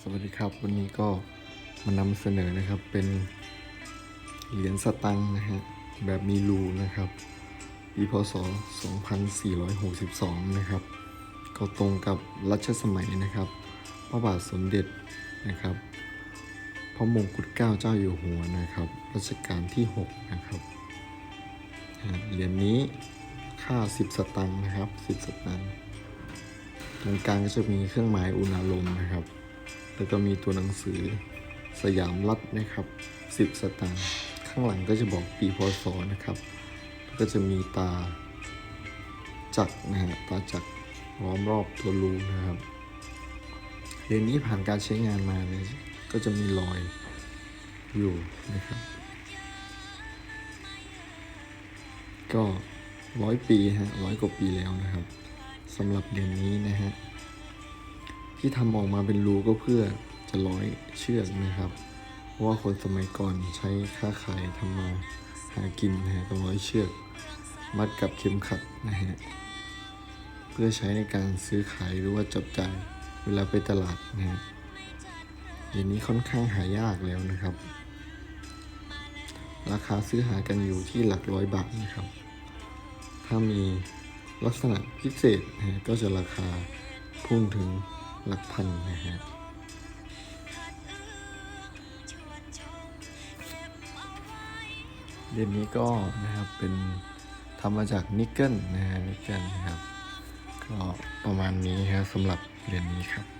สวัสดีครับวันนี้ก็มานำเสนอนะครับเป็นเหรียญสตังค์นะฮะแบบมีรูนะครับปีพศ 2462 นะครับ ก็ตรงกับรัชสมัยนะครับ พระบาทสมเด็จนะครับ พระมงกุฎเกล้าเจ้าอยู่หัวนะครับรัชกาลที่ 6 นะครับเหรียญนี้ค่า 10 สตังค์นะครับ 10 สตังค์ตรงกลางก็จะมีเครื่องหมายอุณาโลมนะครับ แล้วก็มีตัวหนังสือสยามรัฐนะครับ 10 สตางค์ข้างหลังก็จะบอกปีพศนะครับแล้วก็จะมีตาจักนะฮะตาจักล้อมรอบตัวรูนะครับเหรียญนี้ผ่านการใช้งานมาเนี่ยก็จะมีรอยอยู่นะครับ ก็ร้อยปีฮะร้อยกว่าปีแล้วนะครับสำหรับเหรียญนี้นะฮะ ที่ทำออกมาเป็นรูก็เพื่อจะร้อยเชือกนะครับเพราะว่าคนสมัยก่อนใช้ค้าขายทำมาหากินนะฮะต้องร้อยเชือก มัดกับเข็มขัดนะฮะเพื่อใช้ในการซื้อขายหรือว่าจับจ่ายเวลาไปตลาดนะฮะอย่างนี้ค่อนข้างหายากแล้วนะครับ ราคาซื้อหากันอยู่ที่หลักร้อยบาทนะครับ ถ้ามีลักษณะพิเศษนะฮะก็จะราคาพุ่งถึง หลักพันนะฮะเดือนนี้ก็นะครับเป็นทำมาจากนิกเกิลนะฮะนิกเกิลนะครับ ก็ประมาณนี้ครับสำหรับเดือนนี้ครับ